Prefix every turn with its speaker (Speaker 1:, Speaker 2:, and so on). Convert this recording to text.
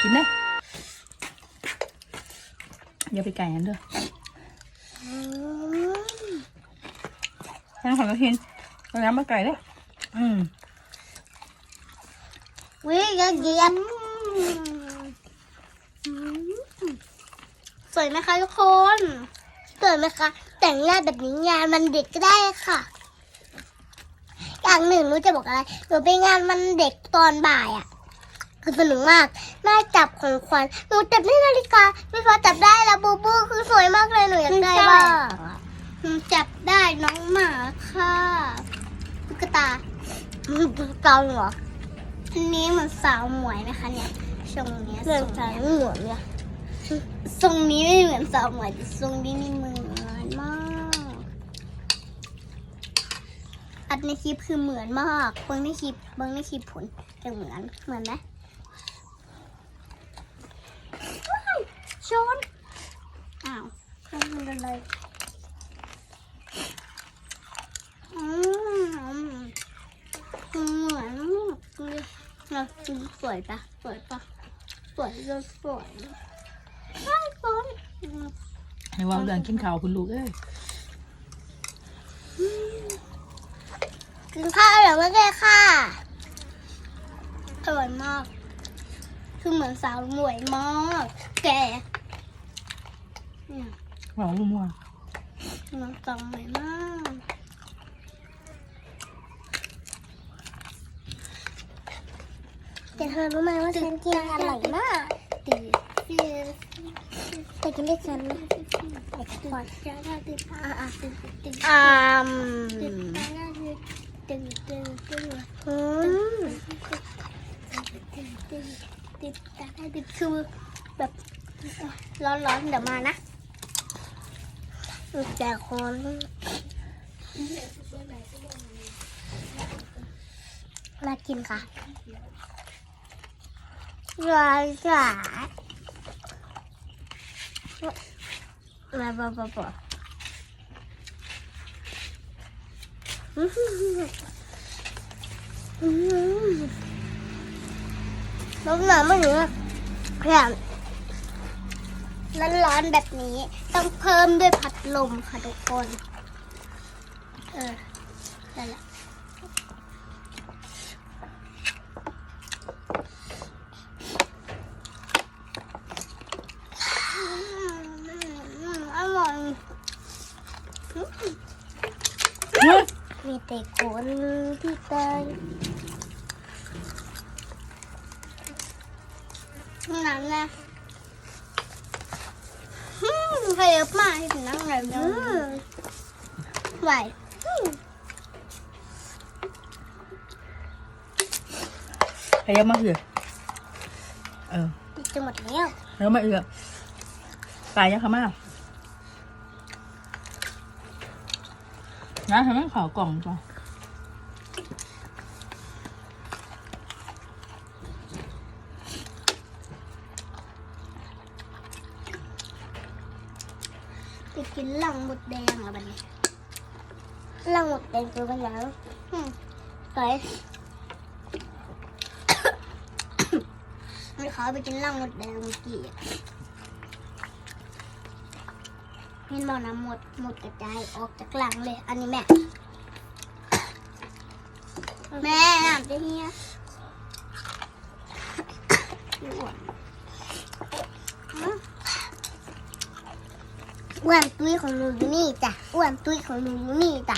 Speaker 1: กินได้อย่าไปไก่กันเด้อ
Speaker 2: อืม
Speaker 1: ฉันขอมากินเอาน้ำมาไก่เด้ออืม
Speaker 2: วิยเยี่ยมสวยไหมคะทุกคนสวยไหมคะ แต่งหน้าแบบนี้งานมันเด็กก็ได้ค่ะอย่างหนึ่งหนูจะบอกอะไรหนูไปงานมันเด็กตอนบ่ายอะ คือสนุกมากแม่จับของขวัญหนูจับได้นาฬิกาพี่ฟ้าจับได้แล้วบูบูคือสวยมากเลยหนูอยากได้บ้างหนูจับได้น้องหมาค่ะตุ๊กตาเกาหัวอันนี้เหมือนสาวหมวยนะคะเนี่ยทรงเนี้ย
Speaker 3: เรื่อง
Speaker 2: ทรง
Speaker 3: สาย
Speaker 2: เนี้ย
Speaker 3: หมวกเนี่ย
Speaker 2: ทรงนี้ไม่เหมือนสาวหมวยแต่ทรงนี้นี่เหมือนมาก อัดในคลิปคือเหมือนมากเบิ้งในคลิปเบิ้งในคลิปผลจะเหมือนเหมือนไหมว้ายชนอ้าวไม่เป็นไรอืมเหมือนมากเลย เราสวยปะสวยปะสวยจนสวยใช่คนอืม
Speaker 1: ให้วางเรื่องกินข้าวคุณลูกเอ้ย
Speaker 2: กินข้าวอร่อยมากเลยค่ะอร่อยมาก คือเหมือนสาวหมวยมากแกเนี่ย
Speaker 1: หวานมัว
Speaker 2: เหมันสาวหมวยมาก
Speaker 3: แต่เธอรู้ไหมว่าฉันกินอร่อยมาก
Speaker 2: ตีตี
Speaker 3: แต่กินด้วยกันนะ
Speaker 2: แต่ก่อนจะได้ตีอะอะตีตี
Speaker 3: อ่าม
Speaker 2: ตีตีตีตี
Speaker 3: อืม
Speaker 2: ตีตีตีได้ตีคือแบบร้อนๆเดี๋ยวมานะ
Speaker 3: แต่คน
Speaker 2: มากินค่ะ
Speaker 3: ร้ายจ้า
Speaker 2: มาบอบอบอ
Speaker 3: น้ำหนาไม่เหนือแค่
Speaker 2: ร้อนๆแบบนี้ ต้องเพิ่มด้วยพัดลมค่ะทุกคน เออได้ละอืมอร่อย
Speaker 3: มีแต่คนที่ตาย
Speaker 2: นั่นนะอืมใครเยอะมากที่ถึงนั่งเลยเนาะไหว
Speaker 1: ใครยังมาเอือเออ
Speaker 2: จะหมดแล้ว
Speaker 1: แล้วมาเอือตายยังคะมา นะทำไมขอกล่องจ้ะ
Speaker 2: ไปกินหลังหมดแดงอะบัดนี้
Speaker 3: ล่างหมดแดงตัวกันแล้ว
Speaker 2: อืม
Speaker 3: ไป
Speaker 2: ม่ขอไปกินหลังหมดแดงเมื่อกี้ อะเห็นบอกนะหมดหมดกระจายออกจากหลังเลย อันนี้แม่ แม่น้ำจะเฮียอ้วน
Speaker 3: อ้วนตุ้ยของหนูอยู่นี่จ้ะอ้วนตุ้ยของหนูอยู่นี่จ้ะ